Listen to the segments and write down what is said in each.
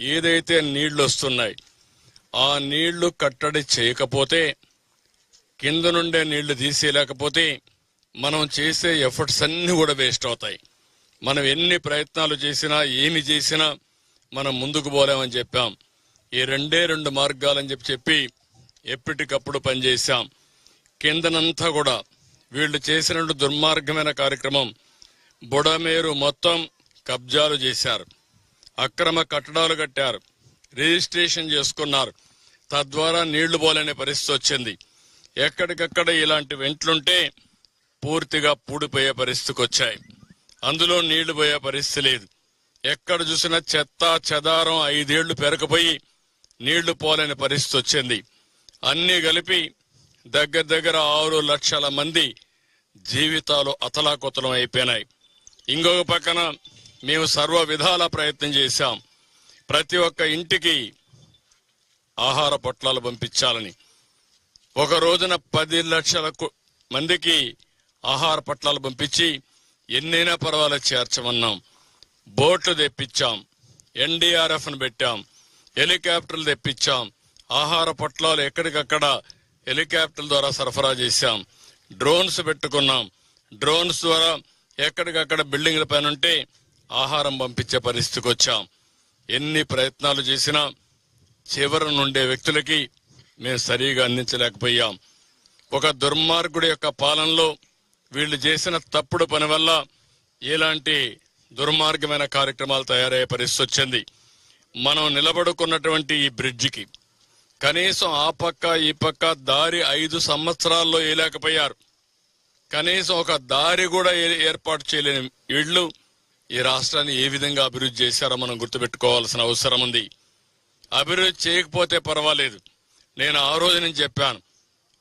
ఏదైతే నీళ్ళు వస్తున్నాయి ఆ నీళ్ళు కట్టడి చేయకపోతే కింద నుండే నీళ్ళు తీసేయలేకపోతే మనం చేసే ఎఫర్ట్స్ అన్నీ కూడా వేస్ట్ అవుతాయి. మనం ఎన్ని ప్రయత్నాలు చేసినా ఏమి చేసినా మనం ముందుకు పోలేమని చెప్పాం. ఈ రెండే రెండు మార్గాలని చెప్పి చెప్పి ఎప్పటికప్పుడు పనిచేశాం. కిందనంతా కూడా వీళ్ళు చేసిన దుర్మార్గమైన కార్యక్రమం బుడమేరు మొత్తం కబ్జాలు చేశారు. అక్రమ కట్టడాలు కట్టారు. రిజిస్ట్రేషన్ చేసుకున్నారు. తద్వారా నీళ్ళు పోలేని పరిస్థితి వచ్చింది. ఎక్కడికక్కడ ఇలాంటి వెంట్లుంటే పూర్తిగా పూడిపోయే పరిస్థితికి వచ్చాయి. అందులో నీళ్ళు పోయే పరిస్థితి లేదు. ఎక్కడ చూసినా చెత్త చెదారం ఐదేళ్ళు పెరకపోయి నీళ్ళు పోలేని పరిస్థితి వచ్చింది. అన్నీ కలిపి దగ్గర దగ్గర ఆరు లక్షల మంది జీవితాలు అతలాకుతలం అయిపోయినాయి. ఇంకొక పక్కన మేము సర్వ విధాల ప్రయత్నం చేశాం. ప్రతి ఒక్క ఇంటికి ఆహార పొట్లాలు పంపించాలని. ఒక రోజున పది లక్షల మందికి ఆహార పొట్లాలు పంపించి ఎన్నైనా పర్వాలేదు చేర్చమన్నాం. బోట్లు తెప్పించాం. ఎన్డీఆర్ఎఫ్ను పెట్టాం. హెలికాప్టర్లు తెప్పించాం. ఆహార పొట్లాలు ఎక్కడికక్కడ హెలికాప్టర్ల ద్వారా సరఫరా చేశాం. డ్రోన్స్ పెట్టుకున్నాం. డ్రోన్స్ ద్వారా ఎక్కడికక్కడ బిల్డింగ్ల పైన ఉంటే ఆహారం పంపించే పరిస్థితికి వచ్చాం. ఎన్ని ప్రయత్నాలు చేసినా చివరి నుండే వ్యక్తులకి మేము సరిగా అందించలేకపోయాం. ఒక దుర్మార్గుడి యొక్క పాలనలో వీళ్ళు చేసిన తప్పుడు పని వల్ల ఎలాంటి దుర్మార్గమైన కార్యక్రమాలు తయారయ్యే పరిస్థితి వచ్చింది. మనం నిలబడుకున్నటువంటి ఈ బ్రిడ్జికి కనీసం ఆ పక్క ఈ పక్క దారి ఐదు సంవత్సరాల్లో వేయలేకపోయారు. కనీసం ఒక దారి కూడా ఏ- ఏర్పాటు చేయలేని వీళ్ళు ఈ రాష్ట్రాన్ని ఏ విధంగా అభివృద్ధి చేశారో మనం గుర్తుపెట్టుకోవాల్సిన అవసరం ఉంది. అభివృద్ధి చేయకపోతే పర్వాలేదు. నేను ఆ రోజు నేను చెప్పాను.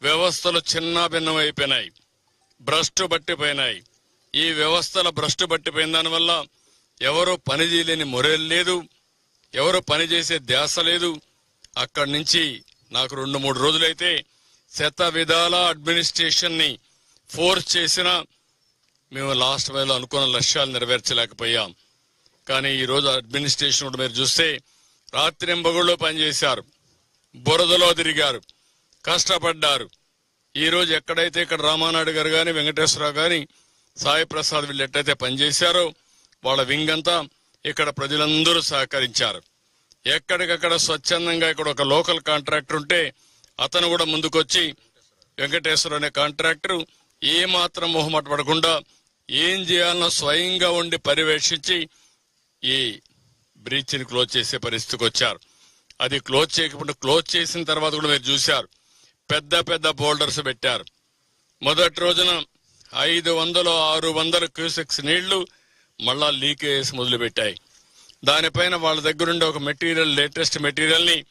వ్యవస్థలు చిన్న భిన్నమైపోయినాయి. అయిపోయినాయి భ్రష్టు పట్టిపోయినాయి. ఈ వ్యవస్థల భ్రష్టు పట్టిపోయిన దానివల్ల ఎవరు పని చేయలేని మొరేలు లేదు. ఎవరు పని చేసే ధ్యాస లేదు. అక్కడి నుంచి నాకు రెండు మూడు రోజులైతే శత విధాల అడ్మినిస్ట్రేషన్ని ఫోర్స్ చేసినా మేము లాస్ట్ వేలో అనుకున్న లక్ష్యాలు నెరవేర్చలేకపోయాం. కానీ ఈరోజు అడ్మినిస్ట్రేషన్ కూడా మీరు చూస్తే రాత్రింబగుళ్ళు పనిచేశారు. బురదలో తిరిగారు. కష్టపడ్డారు. ఈరోజు ఎక్కడైతే ఇక్కడ రామానాయుడు గారు కానీ వెంకటేశ్వరరావు కానీ సాయి ప్రసాద్ వీళ్ళు ఎట్టయితే పనిచేశారో వాళ్ళ వింగ్ అంతా ఇక్కడ ప్రజలందరూ సహకరించారు. ఎక్కడికక్కడ స్వచ్ఛందంగా ఇక్కడ ఒక లోకల్ కాంట్రాక్టర్ ఉంటే అతను కూడా ముందుకొచ్చి వెంకటేశ్వర అనే కాంట్రాక్టర్ ఏమాత్రం మొహమాట పడకుండా ఏం చేయాలనో స్వయంగా ఉండి పర్యవేక్షించి ఈ బ్రీచ్ని క్లోజ్ చేసే పరిస్థితికి వచ్చారు. అది క్లోజ్ చేయకుండా క్లోజ్ చేసిన తర్వాత కూడా మీరు చూశారు. పెద్ద పెద్ద బోల్డర్స్ పెట్టారు. మొదటి రోజున ఐదు వందలు ఆరు వందల క్యూసెక్స్ నీళ్ళు మళ్ళా లీకేజ్ మొదలుపెట్టాయి. దానిపైన వాళ్ళ దగ్గరుండే ఒక మెటీరియల్ లేటెస్ట్ మెటీరియల్ని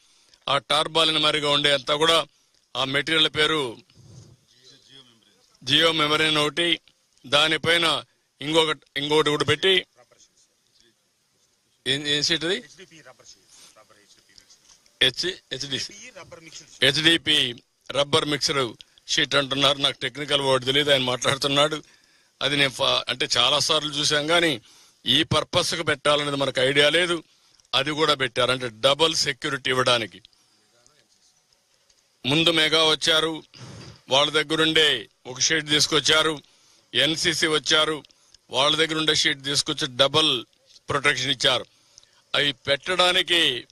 ఆ టార్బాలిన్ మరిగా ఉండే అంతా కూడా ఆ మెటీరియల్ పేరు జియో మెమరీన్ ఒకటి దానిపైన ఇంకొక ఇంకొకటి కూడా పెట్టి ఏం సీట్ అది. హెచ్డిపి రబ్బర్ మిక్సర్ షీట్ అంటున్నారు. నాకు టెక్నికల్ వర్డ్ తెలియదు ఆయన మాట్లాడుతున్నాడు. అది నేను అంటే చాలా సార్లు చూసాం కానీ ఈ పర్పస్కు పెట్టాలనేది మనకు ఐడియా లేదు. అది కూడా పెట్టారు. అంటే డబుల్ సెక్యూరిటీ ఇవ్వడానికి. ముందు మెగా వచ్చారు. వాళ్ళ దగ్గరుండే ఒక షీట్ తీసుకొచ్చారు. ఎన్సిసి వచ్చారు వాళ్ళ దగ్గర ఉండే షీట్ తీసుకొచ్చి డబల్ ప్రొటెక్షన్ ఇచ్చారు. అవి పెట్టడానికి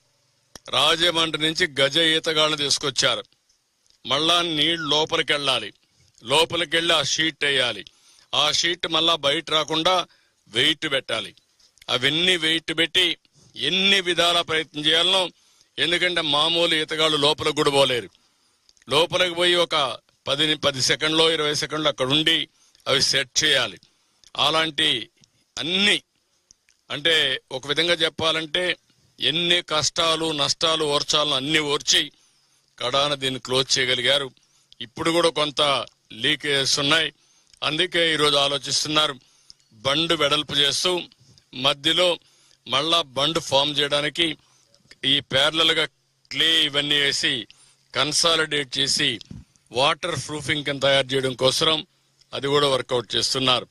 రాజమండ్రి నుంచి గజ ఈతగాళ్ళు తీసుకొచ్చారు. మళ్ళా నీళ్ళు లోపలికి వెళ్ళాలి. లోపలికి వెళ్ళి ఆ షీట్ వేయాలి. ఆ షీట్ మళ్ళా బయట రాకుండా వెయిట్ పెట్టాలి. అవన్నీ వెయిట్ పెట్టి ఎన్ని విధాల ప్రయత్నం చేయాలనో ఎందుకంటే మామూలు ఈతగాళ్ళు లోపలికి కూడా పోలేరు. లోపలికి పోయి ఒక పది పది సెకండ్లో ఇరవై సెకండ్లు అక్కడ ఉండి అవి సెట్ చేయాలి. అలాంటి అన్ని అంటే ఒక విధంగా చెప్పాలంటే ఎన్ని కష్టాలు నష్టాలు ఓర్చాలను అన్ని ఓర్చి కడాన దీన్ని క్లోజ్ చేయగలిగారు. ఇప్పుడు కూడా కొంత లీకేజెస్ ఉన్నాయి. అందుకే ఈరోజు ఆలోచిస్తున్నారు. బండ్ వెడల్పు చేస్తూ మధ్యలో మళ్ళా బండ్ ఫామ్ చేయడానికి ఈ ప్యారలల్గా క్లే ఇవన్నీ వేసి కన్సాలిడేట్ చేసి వాటర్ ప్రూఫింగ్ కింద తయారు చేయడం కోసం అది కూడా వర్కౌట్ చేస్తున్నారు.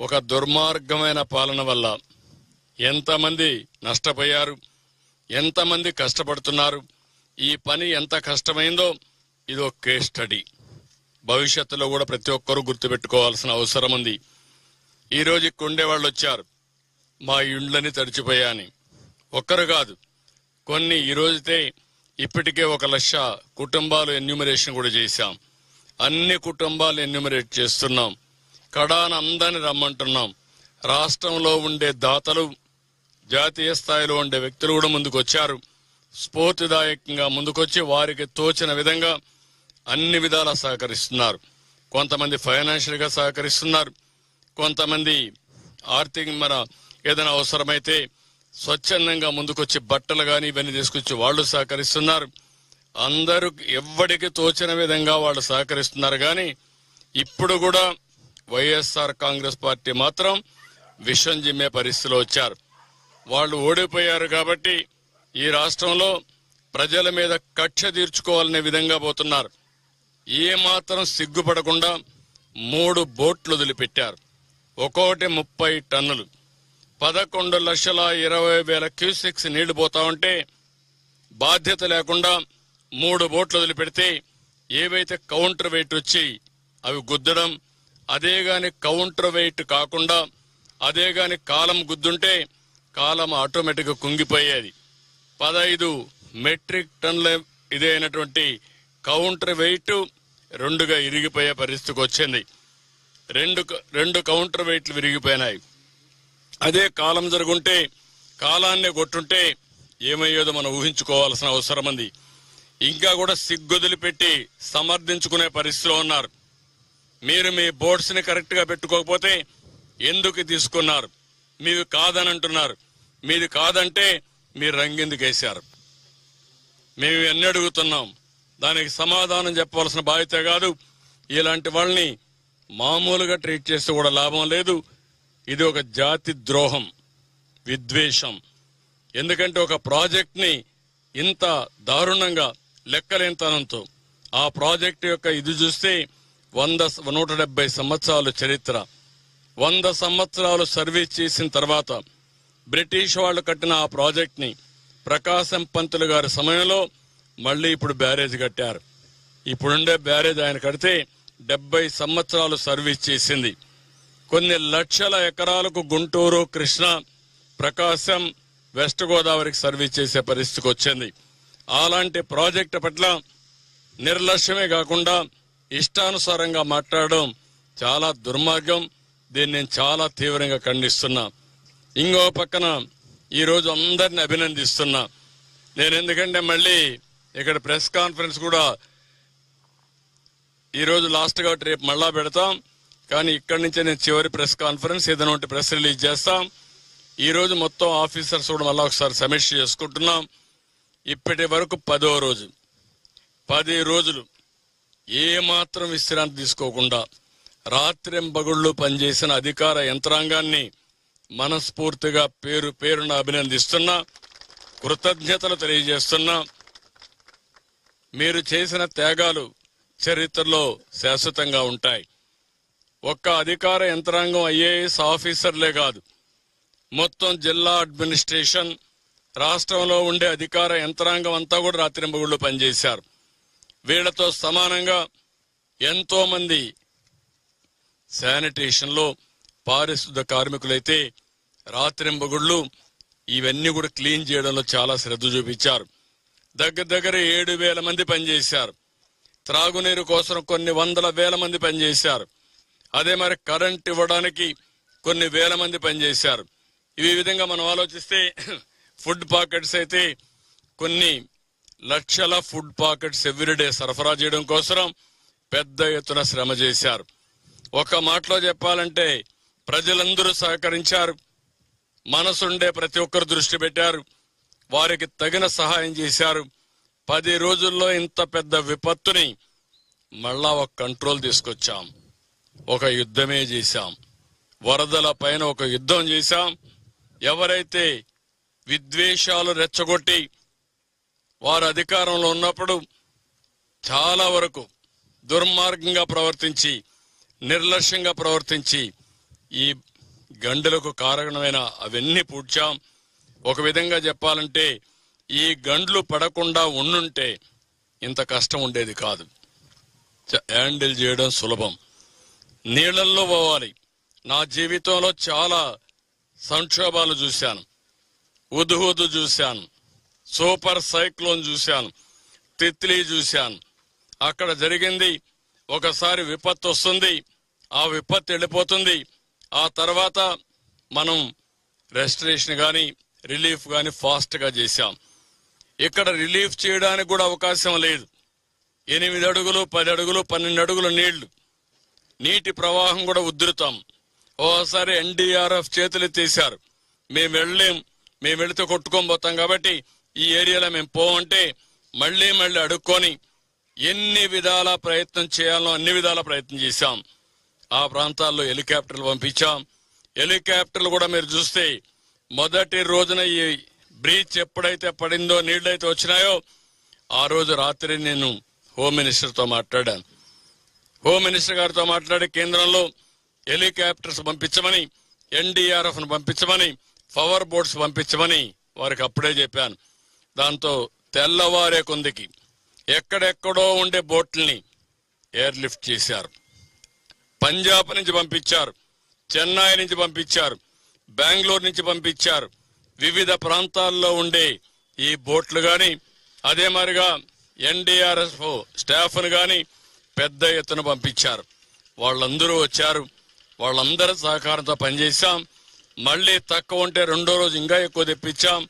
ఒక దుర్మార్గమైన పాలన వల్ల ఎంతమంది నష్టపోయారు ఎంతమంది కష్టపడుతున్నారు ఈ పని ఎంత కష్టమైందో ఇది ఒక కేస్ స్టడీ. భవిష్యత్తులో కూడా ప్రతి ఒక్కరూ గుర్తుపెట్టుకోవాల్సిన అవసరం ఉంది. ఈరోజు రోజు ఇక్కడ ఉండేవాళ్ళు వచ్చారు. మా ఇండ్లని తడిచిపోయాని ఒక్కరు కాదు కొన్ని ఈరోజుతే ఇప్పటికే ఒక లక్ష కుటుంబాలు ఎన్యూమరేషన్ కూడా చేశాం. అన్ని కుటుంబాలు ఎన్యుమరేట్ చేస్తున్నాం. కడాన అందరిని రమ్మంటున్నాం. రాష్ట్రంలో ఉండే దాతలు జాతీయ స్థాయిలో ఉండే వ్యక్తులు కూడా ముందుకొచ్చారు. స్ఫూర్తిదాయకంగా ముందుకొచ్చి వారికి తోచిన విధంగా అన్ని విధాలా సహకరిస్తున్నారు. కొంతమంది ఫైనాన్షియల్గా సహకరిస్తున్నారు. కొంతమంది ఆర్థిక మన ఏదైనా అవసరమైతే స్వచ్ఛందంగా ముందుకొచ్చి బట్టలు కానీ ఇవన్నీ తీసుకొచ్చి వాళ్ళు సహకరిస్తున్నారు. అందరూ ఎవ్వడికి తోచిన విధంగా వాళ్ళు సహకరిస్తున్నారు. కానీ ఇప్పుడు కూడా వైఎస్ఆర్ కాంగ్రెస్ పార్టీ మాత్రం విషం జిమ్మే పరిస్థితిలో వచ్చారు. వాళ్ళు ఓడిపోయారు కాబట్టి ఈ రాష్ట్రంలో ప్రజల మీద కక్ష తీర్చుకోవాలనే విధంగా పోతున్నారు. ఏ మాత్రం సిగ్గుపడకుండా మూడు బోట్లు వదిలిపెట్టారు. ఒక్కోటి ముప్పై టన్నులు. పదకొండు లక్షల ఇరవై వేల క్యూసెక్స్ నీళ్ళు పోతా ఉంటే బాధ్యత లేకుండా మూడు బోట్లు వదిలిపెడితే ఏవైతే కౌంటర్ వెయిట్ వచ్చి అవి గుద్దడం అదే గాని కౌంటర్ వెయిట్ కాకుండా అదే గాని కాలం గుద్దుంటే కాలం ఆటోమేటిక్గా కుంగిపోయేది. పదహైదు మెట్రిక్ టన్ల ఇదైనటువంటి కౌంటర్ వెయిట్ రెండుగా ఇరిగిపోయే పరిస్థితికి వచ్చింది. రెండు రెండు కౌంటర్ వెయిట్లు విరిగిపోయినాయి. అదే కాలం జరుగుంటే కాలాన్ని కొట్టుంటే ఏమయ్యేదో మనం ఊహించుకోవాల్సిన అవసరం ఉంది. ఇంకా కూడా సిగ్గొదిలి పెట్టి సమర్థించుకునే పరిస్థితిలో ఉన్నారు. మీరు మీ బోర్డ్స్ని కరెక్ట్గా పెట్టుకోకపోతే ఎందుకు తీసుకున్నారు? మీవి కాదని అంటున్నారు మీది కాదంటే మీరు రంగెందుకు వేశారు మేము ఎన్ని అడుగుతున్నాం. దానికి సమాధానం చెప్పవలసిన బాధ్యత కాదు. ఇలాంటి వాళ్ళని మామూలుగా ట్రీట్ చేస్తే కూడా లాభం లేదు. ఇది ఒక జాతి ద్రోహం విద్వేషం. ఎందుకంటే ఒక ప్రాజెక్ట్ని ఇంత దారుణంగా లెక్కలేనితనంతో ఆ ప్రాజెక్ట్ యొక్క ఇది చూస్తే వంద నూట డెబ్బై సంవత్సరాలు చరిత్ర. వంద సంవత్సరాలు సర్వీస్ చేసిన తర్వాత బ్రిటిష్ వాళ్ళు కట్టిన ఆ ప్రాజెక్ట్ని ప్రకాశం పంతులు గారి సమయంలో మళ్ళీ ఇప్పుడు బ్యారేజ్ కట్టారు. ఇప్పుడుండే బ్యారేజ్ ఆయన కడితే డెబ్బై సంవత్సరాలు సర్వీస్ చేసింది. కొన్ని లక్షల ఎకరాలకు గుంటూరు కృష్ణ ప్రకాశం వెస్ట్ గోదావరికి సర్వీస్ చేసే పరిస్థితికి వచ్చింది. అలాంటి ప్రాజెక్టు పట్ల నిర్లక్ష్యమే కాకుండా ఇష్టానుసారంగా మాట్లాడడం చాలా దుర్మార్గం. దీన్ని నేను చాలా తీవ్రంగా ఖండిస్తున్నా. ఇంకో పక్కన ఈరోజు అందరిని అభినందిస్తున్నా. నేను ఎందుకంటే మళ్ళీ ఇక్కడ ప్రెస్ కాన్ఫరెన్స్ కూడా ఈరోజు లాస్ట్గా లాస్ట్ కాబట్టి రేపు మళ్ళా పెడతాం. కానీ ఇక్కడి నుంచే నేను చివరి ప్రెస్ కాన్ఫరెన్స్ ఏదైనా ఉంటే ప్రెస్ రిలీజ్ చేస్తాం. ఈరోజు మొత్తం ఆఫీసర్స్ కూడా మళ్ళీ ఒకసారి సమీక్ష చేసుకుంటున్నాం. ఇప్పటి వరకు పదో రోజు. పది రోజులు ఏమాత్రం విశ్రాంతి తీసుకోకుండా రాత్రింబగుళ్ళు పనిచేసిన అధికార యంత్రాంగాన్ని మనస్ఫూర్తిగా పేరు పేరున అభినందిస్తున్నా కృతజ్ఞతలు తెలియజేస్తున్నా. మీరు చేసిన త్యాగాలు చరిత్రలో శాశ్వతంగా ఉంటాయి. ఒక్క అధికార యంత్రాంగం ఐఏఎస్ ఆఫీసర్లే కాదు మొత్తం జిల్లా అడ్మినిస్ట్రేషన్ రాష్ట్రంలో ఉండే అధికార యంత్రాంగం అంతా కూడా రాత్రింబగుళ్ళు పనిచేశారు. వీళ్ళతో సమానంగా ఎంతో మంది పారిశుద్ధ కార్మికులైతే రాత్రింబగుళ్ళు ఇవన్నీ కూడా క్లీన్ చేయడంలో చాలా శ్రద్ధ చూపించారు. దగ్గర దగ్గర ఏడు వేల మంది పనిచేశారు. త్రాగునీరు కోసం కొన్ని వందల వేల మంది పనిచేశారు. అదే మరి కరెంట్ ఇవ్వడానికి కొన్ని వేల మంది పనిచేశారు. ఈ విధంగా మనం ఆలోచిస్తే ఫుడ్ పాకెట్స్ అయితే కొన్ని లక్షల ఫుడ్ పాకెట్స్ ఎవ్రీడే సరఫరా చేయడం కోసం పెద్ద ఎత్తున శ్రమ చేశారు. ఒక మాటలో చెప్పాలంటే ప్రజలందరూ సహకరించారు. మనసుండే ప్రతి ఒక్కరు దృష్టి పెట్టారు. వారికి తగిన సహాయం చేశారు. పది రోజుల్లో ఇంత పెద్ద విపత్తుని మళ్ళా ఒక కంట్రోల్ తీసుకొచ్చాం. ఒక యుద్ధమే చేశాం. వరదల పైన ఒక యుద్ధం చేశాం. ఎవరైతే విద్వేషాలు రెచ్చగొట్టి వారు అధికారంలో ఉన్నప్పుడు చాలా వరకు దుర్మార్గంగా ప్రవర్తించి నిర్లక్ష్యంగా ప్రవర్తించి ఈ గండులకు కారణమైన అవన్నీ పూడ్చాం. ఒక విధంగా చెప్పాలంటే ఈ గండ్లు పడకుండా ఉండుంటే ఇంత కష్టం ఉండేది కాదు. చ- హ్యాండిల్ చేయడం సులభం. నీళ్ళల్లో పోవాలి. నా జీవితంలో చాలా సంక్షోభాలు చూశాను. ఉదుహుదు చూశాను. సూపర్ సైక్లోన్ చూశాను. తిత్లీ చూశాను. అక్కడ జరిగింది ఒకసారి విపత్తు వస్తుంది ఆ విపత్తు వెళ్ళిపోతుంది. ఆ తర్వాత మనం రెస్టరేషన్ కానీ రిలీఫ్ కానీ ఫాస్ట్గా చేశాం. ఇక్కడ రిలీఫ్ చేయడానికి కూడా అవకాశం లేదు. ఎనిమిది అడుగులు పది అడుగులు పన్నెండు అడుగుల నీళ్ళు. నీటి ప్రవాహం కూడా ఉధృతం. ఓసారి ఎన్డీఆర్ఎఫ్ చేతులు తీశారు. మేము వెళ్ళలేం. మేము వెళితే కొట్టుకొని పోతాం కాబట్టి ఈ ఏరియాలో మేము పోవంటే మళ్ళీ మళ్ళీ అడుక్కొని ఎన్ని విధాల ప్రయత్నం చేయాలో అన్ని విధాల ప్రయత్నం చేశాం. ఆ ప్రాంతాల్లో హెలికాప్టర్లు పంపించాం. హెలికాప్టర్లు కూడా మీరు చూస్తే మొదటి రోజున ఈ బ్రీచ్ ఎప్పుడైతే పడిందో నీళ్ళైతే వచ్చినాయో ఆ రోజు రాత్రి నేను హోమ్ మినిస్టర్తో మాట్లాడాను. హోమ్ మినిస్టర్ గారితో మాట్లాడి కేంద్రంలో హెలికాప్టర్స్ పంపించమని ఎన్డీఆర్ఎఫ్ను పంపించమని పవర్ బోట్స్ పంపించమని వారికి అప్పుడే చెప్పాను. దాంతో తెల్లవారే కొందికి ఎక్కడెక్కడో ఉండే బోట్లని ఎయిర్లిఫ్ట్ చేశారు. పంజాబ్ నుంచి పంపించారు చెన్నై నుంచి పంపించారు బెంగళూరు నుంచి పంపించారు. వివిధ ప్రాంతాల్లో ఉండే ఈ బోట్లు కానీ అదే మరిగా ఎన్డీఆర్ఎఫ్ స్టాఫ్ను కానీ పెద్ద ఎత్తున పంపించారు. వాళ్ళందరూ వచ్చారు. వాళ్ళందరి సహకారంతో పనిచేశాం. మళ్ళీ తక్కువ ఉంటే రెండో రోజు ఇంకా ఎక్కువ తెప్పించాం.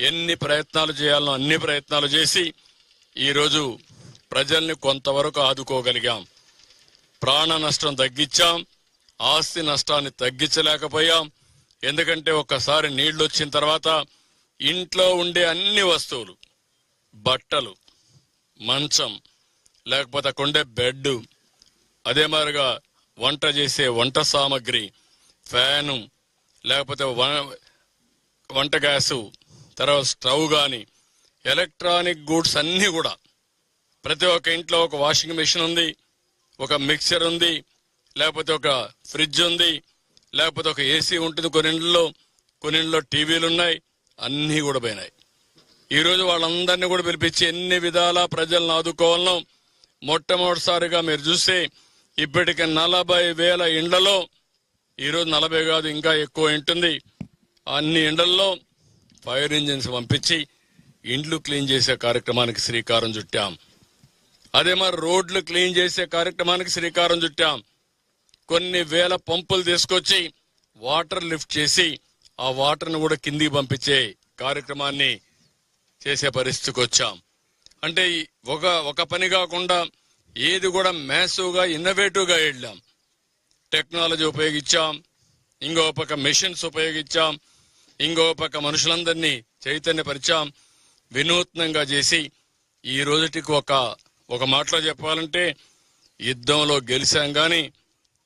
ఎన్ని ప్రయత్నాలు చేయాలనో అన్ని ప్రయత్నాలు చేసి ఈరోజు ప్రజల్ని కొంతవరకు ఆదుకోగలిగాం. ప్రాణ నష్టం తగ్గించాం. ఆస్తి నష్టాన్ని తగ్గించలేకపోయాం. ఎందుకంటే ఒక్కసారి నీళ్ళు వచ్చిన తర్వాత ఇంట్లో ఉండే అన్ని వస్తువులు బట్టలు మంచం లేకపోతే కొండే బెడ్ అదే మాదిరిగా వంట చేసే వంట సామాగ్రి ఫ్యాను లేకపోతే వంట గ్యాసు తర్వాత స్టవ్ కానీ ఎలక్ట్రానిక్ గూడ్స్ అన్నీ కూడా. ప్రతి ఒక్క ఇంట్లో ఒక వాషింగ్ మెషిన్ ఉంది ఒక మిక్సర్ ఉంది లేకపోతే ఒక ఫ్రిడ్జ్ ఉంది లేకపోతే ఒక ఏసీ ఉంటుంది కొన్ని ఇండ్లలో కొన్ని ఇండ్లలో టీవీలు ఉన్నాయి అన్నీ కూడా పోయినాయి. ఈరోజు వాళ్ళందరినీ కూడా పిలిపించి ఎన్ని విధాల ప్రజలను ఆదుకోవాలనో మొట్టమొదటిసారిగా మీరు చూస్తే ఇప్పటికి నలభై వేల ఇండ్లలో ఈరోజు నలభై కాదు ఇంకా ఎక్కువ ఉంటుంది. అన్ని ఎండల్లో ఫైర్ ఇంజిన్స్ పంపించి ఇండ్లు క్లీన్ చేసే కార్యక్రమానికి శ్రీకారం చుట్టాం. అదే మరి రోడ్లు క్లీన్ చేసే కార్యక్రమానికి శ్రీకారం చుట్టాం. కొన్ని వేల పంపులు తీసుకొచ్చి వాటర్ లిఫ్ట్ చేసి ఆ వాటర్ను కూడా కిందికి పంపించే కార్యక్రమాన్ని చేసే పరిస్థితికి వచ్చాం. అంటే ఒక ఒక పని కాకుండా ఏది కూడా మ్యాసివ్గా ఇన్నోవేటివ్గా వెళ్ళాం. టెక్నాలజీ ఉపయోగించాం ఇంకో పక్క మెషిన్స్ ఉపయోగించాం ఇంకో పక్క మనుషులందరినీ చైతన్యపరిచాం వినూత్నంగా చేసి ఈ రోజుటికి ఒక ఒక మాటలో చెప్పాలంటే యుద్ధంలో గెలిచాం కానీ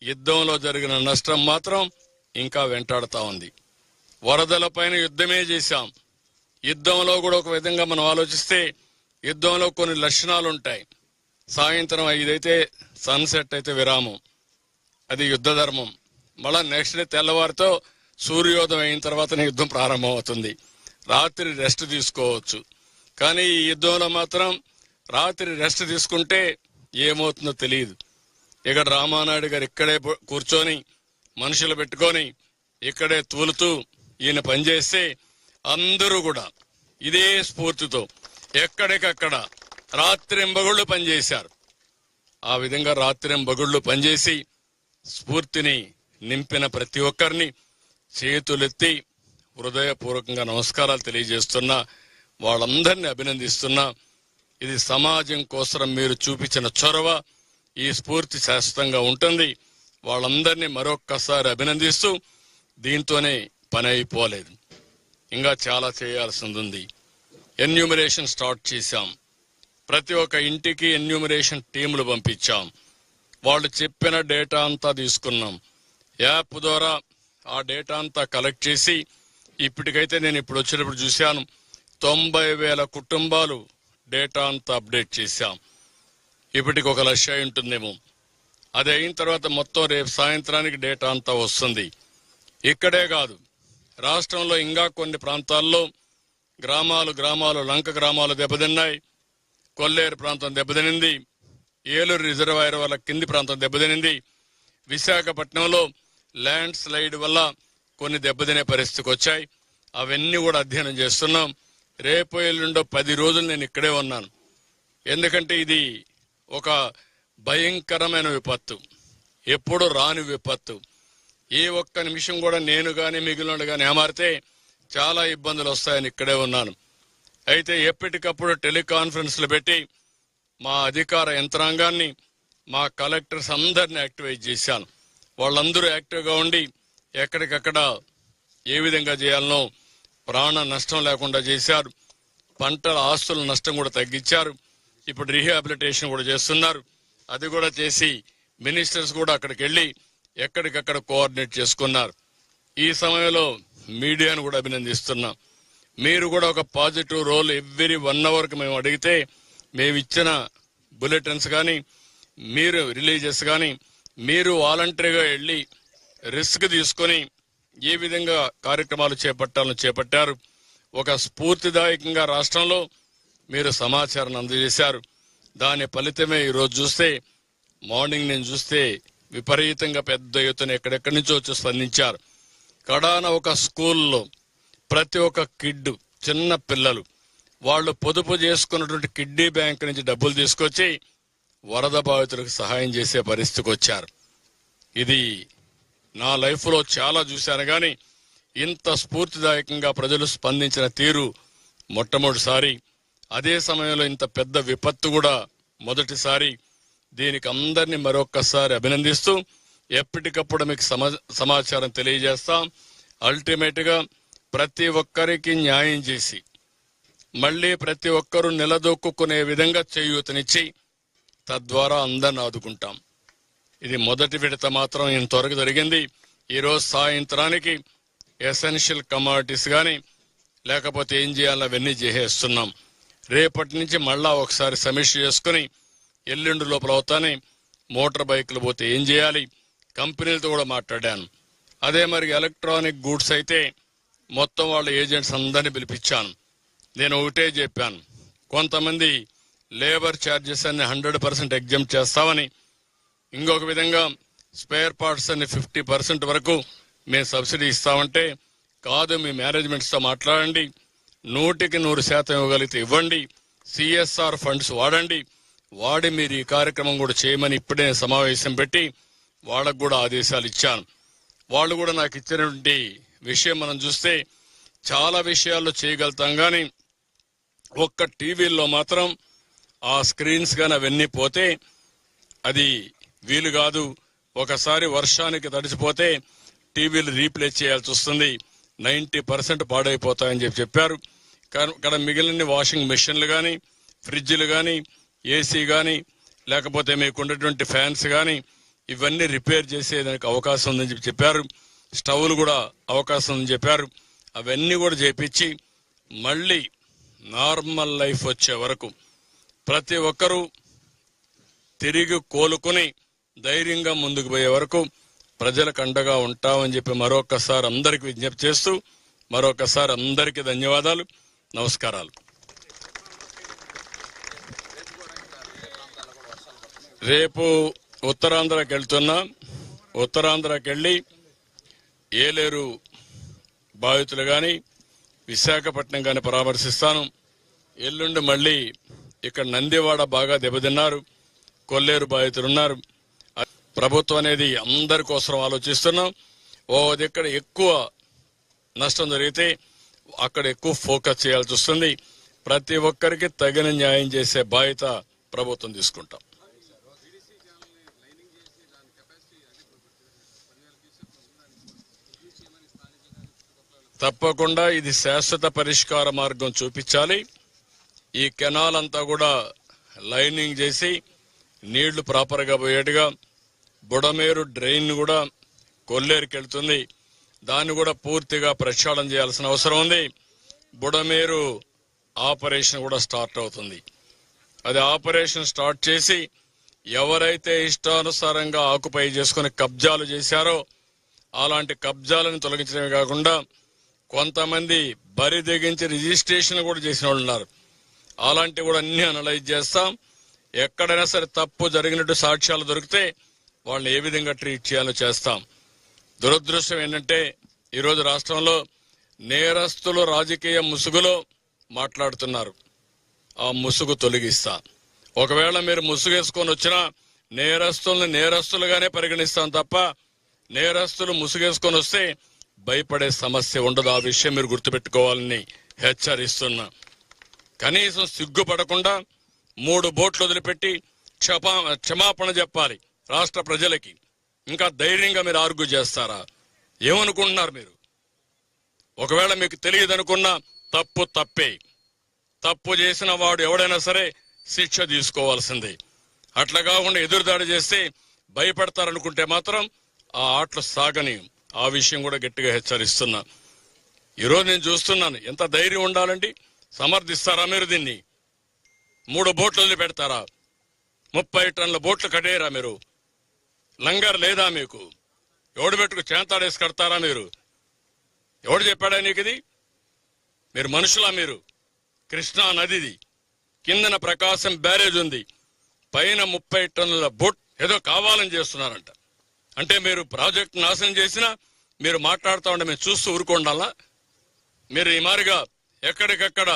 యుద్ధంలో జరిగిన నష్టం మాత్రం ఇంకా వెంటాడుతూ ఉంది. వరదలపైన యుద్ధమే చేశాం. యుద్ధంలో కూడా ఒక విధంగా మనం ఆలోచిస్తే యుద్ధంలో కొన్ని లక్షణాలు ఉంటాయి సాయంత్రం ఐదైతే సన్సెట్ అయితే విరామం. అది యుద్ధ ధర్మం. మళ్ళా నెక్స్ట్ డే తెల్లవారితో సూర్యోదయం అయిన తర్వాత యుద్ధం ప్రారంభమవుతుంది. రాత్రి రెస్ట్ తీసుకోవచ్చు. కానీ ఈ యుద్ధంలో మాత్రం రాత్రి రెస్ట్ తీసుకుంటే ఏమవుతుందో తెలియదు. ఇక్కడ రామానాయుడు గారు ఇక్కడే కూర్చొని మనుషులు పెట్టుకొని ఇక్కడే తూలుతూ ఈయన పనిచేస్తే అందరూ కూడా ఇదే స్ఫూర్తితో ఎక్కడికక్కడ రాత్రింబగుళ్ళు పనిచేశారు. ఆ విధంగా రాత్రింబగుళ్ళు పనిచేసి స్ఫూర్తిని నింపిన ప్రతి ఒక్కరిని చేతులెత్తి హృదయపూర్వకంగా నమస్కారాలు తెలియజేస్తున్నా వాళ్ళందరినీ అభినందిస్తున్నా ఇది సమాజం కోసం మీరు చూపించిన చొరవ ఈ స్ఫూర్తి శాశ్వతంగా ఉంటుంది. వాళ్ళందరినీ మరొక్కసారి అభినందిస్తూ దీంతోనే పని అయిపోలేదు. ఇంకా చాలా చేయాల్సింది ఉంది. ఎన్యూమరేషన్ స్టార్ట్ చేశాం. ప్రతి ఒక్క ఇంటికి ఎన్యూమరేషన్ టీములు పంపించాం. వాళ్ళు చెప్పిన డేటా అంతా తీసుకున్నాం. యాప్ ద్వారా ఆ డేటా అంతా కలెక్ట్ చేసి ఇప్పటికైతే నేను ఇప్పుడు వచ్చినప్పుడు చూశాను. తొంభై వేల కుటుంబాలు డేటా అంతా అప్డేట్ చేశాం. ఇప్పటికి ఒక లక్ష ఉంటుందేమో. అది అయిన తర్వాత మొత్తం రేపు సాయంత్రానికి డేటా అంతా వస్తుంది. ఇక్కడే కాదు రాష్ట్రంలో ఇంకా కొన్ని ప్రాంతాల్లో గ్రామాలు గ్రామాలు లంక గ్రామాలు దెబ్బతిన్నాయి. కొల్లేరు ప్రాంతం దెబ్బతినింది. ఏలూరు రిజర్వాయర్ వల్ల కింది ప్రాంతం దెబ్బతినింది. విశాఖపట్నంలో ల్యాండ్ స్లైడ్ వల్ల కొన్ని దెబ్బతినే పరిస్థితికి వచ్చాయి. అవన్నీ కూడా అధ్యయనం చేస్తున్నాం. రేపు ఎల్లుండో పది రోజులు నేను ఇక్కడే ఉన్నాను. ఎందుకంటే ఇది ఒక భయంకరమైన విపత్తు. ఎప్పుడు రాని విపత్తు. ఏ ఒక్క నిమిషం కూడా నేను కానీ మిగిలిన కానీ ఏమారితే చాలా ఇబ్బందులు వస్తాయని ఇక్కడే ఉన్నాను. అయితే ఎప్పటికప్పుడు టెలికాన్ఫరెన్స్లు పెట్టి మా అధికార యంత్రాంగాన్ని మా కలెక్టర్స్ అందరిని యాక్టివేట్ చేశాను. వాళ్ళందరూ యాక్టివ్గా ఉండి ఎక్కడికక్కడ ఏ విధంగా చేయాలనో ప్రాణ నష్టం లేకుండా చేశారు. పంటల ఆస్తుల నష్టం కూడా తగ్గించారు. ఇప్పుడు రీహాబిలిటేషన్ కూడా చేస్తున్నారు. అది కూడా చేసి మినిస్టర్స్ కూడా అక్కడికి వెళ్ళి ఎక్కడికక్కడ కోఆర్డినేట్ చేసుకున్నారు. ఈ సమయంలో మీడియాను కూడా అభినందిస్తున్నాం. మీరు కూడా ఒక పాజిటివ్ రోల్ ఎవ్రీ వన్ అవర్కి మేము అడిగితే మేమిచ్చిన బులెటిన్స్ కానీ మీరు రిలీజెస్ కానీ మీరు వాలంటరీగా వెళ్ళి రిస్క్ తీసుకొని ఏ విధంగా కార్యక్రమాలు చేపట్టాలని చేపట్టారు. ఒక స్ఫూర్తిదాయకంగా రాష్ట్రంలో మీరు సమాచారాన్ని అందజేశారు. దాని ఫలితమే ఈరోజు చూస్తే మార్నింగ్ నేను చూస్తే విపరీతంగా పెద్ద ఎత్తున ఎక్కడెక్కడి నుంచో వచ్చి స్పందించారు. కడాన ఒక స్కూల్లో ప్రతి ఒక్క కిడ్ చిన్న పిల్లలు వాళ్ళు పొదుపు చేసుకున్నటువంటి కిడ్నీ బ్యాంక్ నుంచి డబ్బులు తీసుకొచ్చి వరద బాధితులకు సహాయం చేసే పరిస్థితికి వచ్చారు. ఇది నా లైఫ్లో చాలా చూశాను కానీ ఇంత స్ఫూర్తిదాయకంగా ప్రజలు స్పందించిన తీరు మొట్టమొదటిసారి అదే సమయంలో ఇంత పెద్ద విపత్తు కూడా మొదటిసారి దీనికి అందరినీ మరొక్కసారి అభినందిస్తూ ఎప్పటికప్పుడు మీకు సమా- సమాచారం తెలియజేస్తాం. అల్టిమేట్గా ప్రతి ఒక్కరికి న్యాయం చేసి మళ్ళీ ప్రతి ఒక్కరూ నిలదొక్కునే విధంగా చేయూతనిచ్చి తద్వారా అందరిని ఆదుకుంటాం. ఇది మొదటి విడత మాత్రం ఇంతవరకు జరిగింది. ఈరోజు సాయంత్రానికి ఎసెన్షియల్ కమాడిటీస్ కానీ లేకపోతే ఏం చేయాలో అవన్నీ చేసేస్తున్నాం. రేపటి నుంచి మళ్ళా ఒకసారి సమీక్ష చేసుకుని ఎల్లుండి లోపల అవుతానే మోటార్ బైకులు పోతే ఏం చేయాలి? కంపెనీలతో కూడా మాట్లాడాను. అదే మరి ఎలక్ట్రానిక్ గూడ్స్ అయితే మొత్తం వాళ్ళ ఏజెంట్స్ అందరినీ పిలిపించాను. నేను ఒకటే చెప్పాను. కొంతమంది లేబర్ ఛార్జెస్ అన్ని హండ్రెడ్ పర్సెంట్ ఎగ్జామ్ చేస్తామని ఇంకొక విధంగా స్పేర్ పార్ట్స్ అన్ని ఫిఫ్టీ పర్సెంట్ వరకు మేము సబ్సిడీ ఇస్తామంటే కాదు మీ మేనేజ్మెంట్స్తో మాట్లాడండి నూటికి నూరు శాతం ఇవ్వగలిగితే ఇవ్వండి సిఎస్ఆర్ ఫండ్స్ వాడండి వాడి మీరు ఈ కార్యక్రమం కూడా చేయమని ఇప్పుడే సమావేశం పెట్టి వాళ్ళకు కూడా ఆదేశాలు ఇచ్చాను. వాళ్ళు కూడా నాకు ఇచ్చినటువంటి విషయం మనం చూస్తే చాలా విషయాల్లో చేయగలుగుతాం కానీ ఒక్క టీవీల్లో మాత్రం ఆ స్క్రీన్స్ కానీ అవన్నీ పోతే అది వీలు కాదు ఒకసారి వర్షానికి తడిచిపోతే టీవీలు రీప్లే చేయాల్సి వస్తుంది. నైంటీ పర్సెంట్ పాడైపోతాయని చెప్పి చెప్పారు. ఇక్కడ మిగిలిన వాషింగ్ మిషన్లు కానీ ఫ్రిడ్జ్లు కానీ ఏసీ కానీ లేకపోతే మీకు ఉన్నటువంటి ఫ్యాన్స్ కానీ ఇవన్నీ రిపేర్ చేసేదానికి అవకాశం ఉందని చెప్పి చెప్పారు. స్టవ్లు కూడా అవకాశం ఉందని చెప్పారు. అవన్నీ కూడా చేపించి మళ్ళీ నార్మల్ లైఫ్ వచ్చే వరకు ప్రతి ఒక్కరూ తిరిగి కోలుకొని ధైర్యంగా ముందుకు పోయే వరకు ప్రజలకు అండగా ఉంటామని చెప్పి మరొకసారి అందరికి విజ్ఞప్తి చేస్తూ మరొకసారి అందరికీ ధన్యవాదాలు. నమస్కారాలు. రేపు ఉత్తరాంధ్రకి వెళ్తున్నా ఉత్తరాంధ్రకి వెళ్ళి ఏలేరు బాధితులు కానీ విశాఖపట్నం కానీ పరామర్శిస్తాను. ఎల్లుండి మళ్ళీ ఇక్కడ నందివాడ బాగా దెబ్బతిన్నారు. కొల్లేరు బాధితులు ఉన్నారు ప్రభుత్వం అనేది అందరి కోసం ఆలోచిస్తున్నాం. ఓ దగ్గర ఎక్కువ నష్టం జరిగితే అక్కడ ఎక్కువ ఫోకస్ చేయాల్సి వస్తుంది. ప్రతి ఒక్కరికి తగిన న్యాయం చేసే బాధ్యత ప్రభుత్వం తీసుకుంటాం. తప్పకుండా ఇది శాశ్వత పరిష్కార మార్గం చూపించాలి. ఈ కెనాల్ అంతా కూడా లైనింగ్ చేసి నీళ్ళు ప్రాపర్గా పోయేట్టుగా బుడమేరు డ్రైన్ కూడా కొల్లేరుకి వెళ్తుంది దాన్ని కూడా పూర్తిగా ప్రక్షాళన చేయాల్సిన అవసరం ఉంది. బుడమేరు ఆపరేషన్ కూడా స్టార్ట్ అవుతుంది. అది ఆపరేషన్ స్టార్ట్ చేసి ఎవరైతే ఇష్టానుసారంగా ఆకుపై చేసుకుని కబ్జాలు చేశారో అలాంటి కబ్జాలను తొలగించడమే కాకుండా కొంతమంది బరి తెగించి రిజిస్ట్రేషన్ కూడా చేసిన వాళ్ళు ఉన్నారు. అలాంటివి కూడా అన్ని అనలైజ్ చేస్తాం. ఎక్కడైనా సరే తప్పు జరిగినట్టు సాక్ష్యాలు దొరికితే వాళ్ళని ఏ విధంగా ట్రీట్ చేయాలో చేస్తాం. దురదృష్టం ఏంటంటే ఈరోజు రాష్ట్రంలో నేరస్తులు రాజకీయ ముసుగులో మాట్లాడుతున్నారు. ఆ ముసుగు తొలగిస్తా. ఒకవేళ మీరు ముసుగేసుకొని వచ్చినా నేరస్తుల్ని నేరస్తులుగానే పరిగణిస్తాం తప్ప నేరస్తులు ముసుగేసుకొని వస్తే భయపడే సమస్య ఉండదు. ఆ విషయం మీరు గుర్తుపెట్టుకోవాలని హెచ్చరిస్తున్నా. కనీసం సిగ్గుపడకుండా మూడు బోట్లు వదిలిపెట్టి క్షమా క్షమాపణ చెప్పాలి రాష్ట్ర ప్రజలకి. ఇంకా ధైర్యంగా మీరు ఆర్గ్యూ చేస్తారా? ఏమనుకుంటున్నారు మీరు? ఒకవేళ మీకు తెలియదు అనుకున్నా తప్పు తప్పే. తప్పు చేసిన వాడు ఎవడైనా సరే శిక్ష తీసుకోవాల్సిందే. అట్లా కాకుండా ఎదురుదాడి చేస్తే భయపడతారనుకుంటే మాత్రం ఆ ఆటలు సాగని ఆ విషయం కూడా గట్టిగా హెచ్చరిస్తున్నా. ఈరోజు నేను చూస్తున్నాను ఎంత ధైర్యం ఉండాలండి? సమర్థిస్తారా మీరు దీన్ని? మూడు బోట్లు పెడతారా ముప్పై టన్నుల బోట్లు కట్టేయరా మీరు? లంగర్ లేదా మీకు? ఎవడు పెట్టుకు చేంతాడేసి కడతారా మీరు? ఎవడు చెప్పాడా నీకు ఇది? మీరు మనుషులా మీరు. కృష్ణా నదిది. కిందన ప్రకాశం బ్యారేజ్ ఉంది. పైన ముప్పై టన్నుల బోట్ ఏదో కావాలని చేస్తున్నారంట. అంటే మీరు ప్రాజెక్ట్ నాశనం చేసినా మీరు మాట్లాడుతూ ఉంటే మేము చూస్తూ ఊరుకోండాలా? మీరు ఈ మారిగా ఎక్కడికక్కడ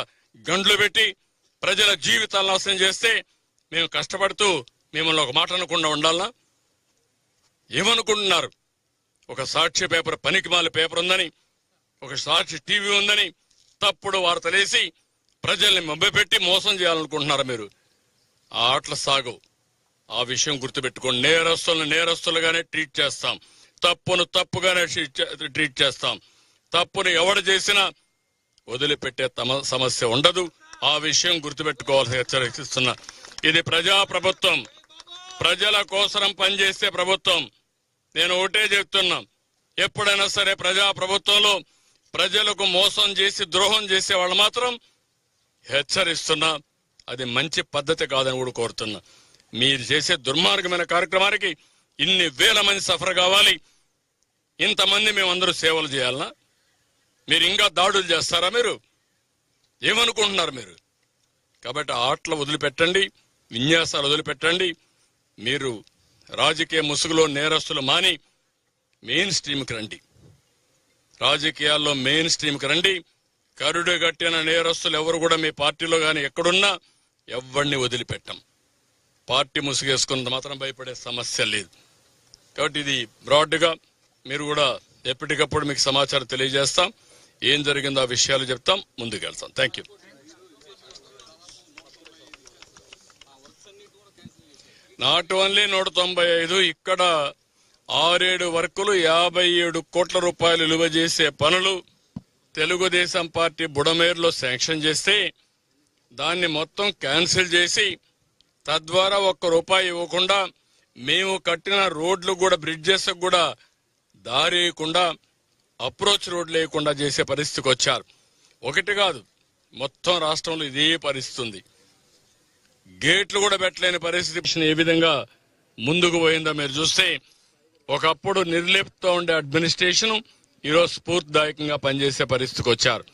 గండ్లు పెట్టి ప్రజల జీవితాలు నాశనం చేస్తే మేము కష్టపడుతూ మిమ్మల్ని ఒక మాట అనకుండా ఉండాలా? ఏమనుకుంటున్నారు? ఒక సాక్షి పేపర్ పనికిమాల పేపర్ ఉందని ఒక సాక్షి టీవీ ఉందని తప్పుడు వార్తలేసి ప్రజల్ని మభ్యపెట్టి మోసం చేయాలనుకుంటున్నారు మీరు? ఆ ఆటల సాగు ఆ విషయం గుర్తుపెట్టుకోండి. నేరస్తులను నేరస్తులుగానే ట్రీట్ చేస్తాం. తప్పును తప్పుగానే ట్రీట్ చేస్తాం. తప్పును ఎవడు చేసినా వదిలిపెట్టే తమ సమస్య ఉండదు. ఆ విషయం గుర్తుపెట్టుకోవాల్సి హెచ్చరిస్తున్నా ఇది ప్రజా ప్రభుత్వం ప్రజల కోసరం పనిచేసే ప్రభుత్వం. నేను ఒకటే చెప్తున్నా. ఎప్పుడైనా సరే ప్రజా ప్రభుత్వంలో ప్రజలకు మోసం చేసి ద్రోహం చేసే వాళ్ళు మాత్రం హెచ్చరిస్తున్నా. అది మంచి పద్ధతి కాదని కూడా కోరుతున్నా. మీరు చేసే దుర్మార్గమైన కార్యక్రమానికి ఇన్ని వేల మంది సఫర్ కావాలి. ఇంతమంది మేమందరూ సేవలు చేయాలనా? మీరు ఇంకా దాడులు చేస్తారా మీరు? ఏమనుకుంటున్నారు మీరు? కాబట్టి ఆటలు వదిలిపెట్టండి విన్యాసాలు వదిలిపెట్టండి. మీరు రాజకీయ ముసుగులో నేరస్తులు మాని మెయిన్ స్ట్రీమ్కి రండి. రాజకీయాల్లో మెయిన్ స్ట్రీమ్కి రండి. కరుడు కట్టిన నేరస్తులు ఎవరు కూడా మీ పార్టీలో కానీ ఎక్కడున్నా ఎవరిని వదిలిపెట్టం. పార్టీ ముసుగేసుకున్నంత మాత్రం భయపడే సమస్య లేదు. కాబట్టి ఇది బ్రాడ్గా మీరు కూడా ఎప్పటికప్పుడు మీకు సమాచారం తెలియజేస్తాం. ఏం జరిగిందో ఆ విషయాలు చెప్తాం. ముందుకెళ్తాం థ్యాంక్ యూ నాట్ ఓన్లీ నూట తొంభై ఐదు ఇక్కడ ఆరేడు వర్కులు యాభై ఏడు కోట్ల రూపాయలు విలువ చేసే పనులు తెలుగుదేశం పార్టీ బుడమేరులో శాంక్షన్ చేస్తే దాన్ని మొత్తం క్యాన్సిల్ చేసి తద్వారా ఒక్క రూపాయి ఇవ్వకుండా మేము కట్టిన రోడ్లు కూడా బ్రిడ్జెస్ కూడా దారి వేయకుండా అప్రోచ్ రోడ్లు లేకుండా చేసే పరిస్థితికి వచ్చారు. ఒకటి కాదు మొత్తం రాష్ట్రంలో ఇదే పరిస్థితి ఉంది గేట్లు కూడా పెట్టలేని పరిస్థితి ఏ విధంగా ముందుకు పోయిందో మీరు చూస్తే ఒకప్పుడు నిర్లిప్తో ఉండే అడ్మినిస్ట్రేషన్ ఈరోజు స్ఫూర్తిదాయకంగా పనిచేసే పరిస్థితికి వచ్చారు.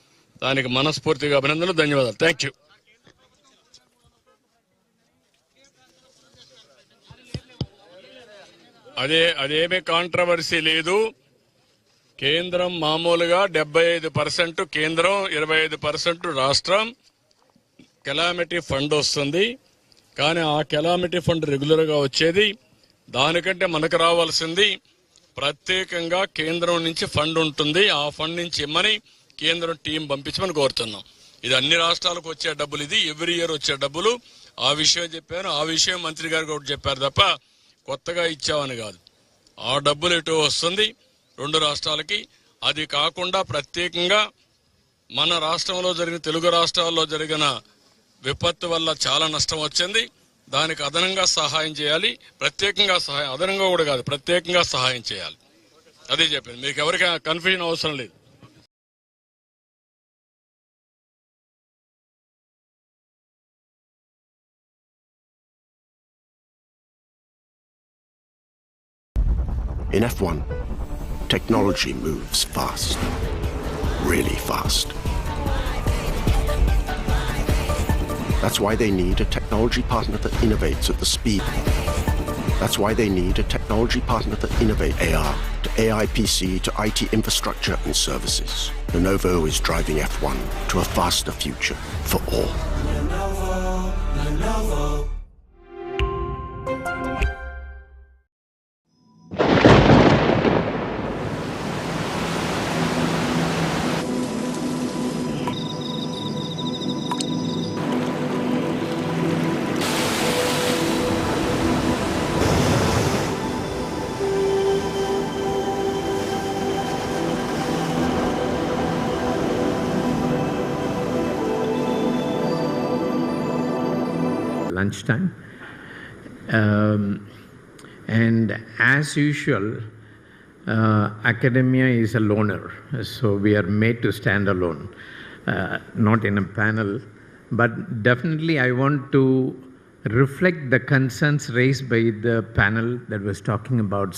దానికి మనస్ఫూర్తిగా అభినందనలు ధన్యవాదాలు. థ్యాంక్ యూ అదే అదేమీ కాంట్రవర్సీ లేదు. కేంద్రం మామూలుగా డెబ్బై ఐదు పర్సెంట్ కేంద్రం ఇరవై ఐదు పర్సెంట్ రాష్ట్రం. కెలామిటీ ఫండ్ వస్తుంది. కానీ ఆ కెలామిటీ ఫండ్ రెగ్యులర్గా వచ్చేది దానికంటే మనకు రావాల్సింది ప్రత్యేకంగా కేంద్రం నుంచి ఫండ్ ఉంటుంది. ఆ ఫండ్ నుంచి ఇమ్మని కేంద్రం టీం పంపించమని కోరుతున్నాం. ఇది అన్ని రాష్ట్రాలకు వచ్చే డబ్బులు. ఇది ఎవ్రీ ఇయర్ వచ్చే డబ్బులు. ఆ విషయం చెప్పాను. ఆ విషయం మంత్రి గారు కూడా చెప్పారు తప్ప కొత్తగా ఇచ్చామని కాదు. ఆ డబ్బులు ఎటు వస్తుంది? రెండు రాష్ట్రాలకి. అది కాకుండా ప్రత్యేకంగా మన రాష్ట్రంలో జరిగిన తెలుగు రాష్ట్రాల్లో జరిగిన విపత్తు వల్ల చాలా నష్టం వచ్చింది. దానికి అదనంగా సహాయం చేయాలి. ప్రత్యేకంగా సహాయం అదనంగా కూడా కాదు ప్రత్యేకంగా సహాయం చేయాలి. అదే చెప్పింది మీకు ఎవరికైనా కన్ఫ్యూజన్ అవసరం లేదు. In F1, technology moves fast. really fast. That's why they need a technology partner that innovates at the speed. That's why they need a technology partner that innovates AR to AI PC to IT infrastructure and services. Lenovo is driving F1 to a faster future for all. Lunchtime. Um, and as usual, uh, academia is a loner, so we are made to stand alone, uh, not in a panel. But definitely, I want to reflect the concerns raised by the panel that was talking about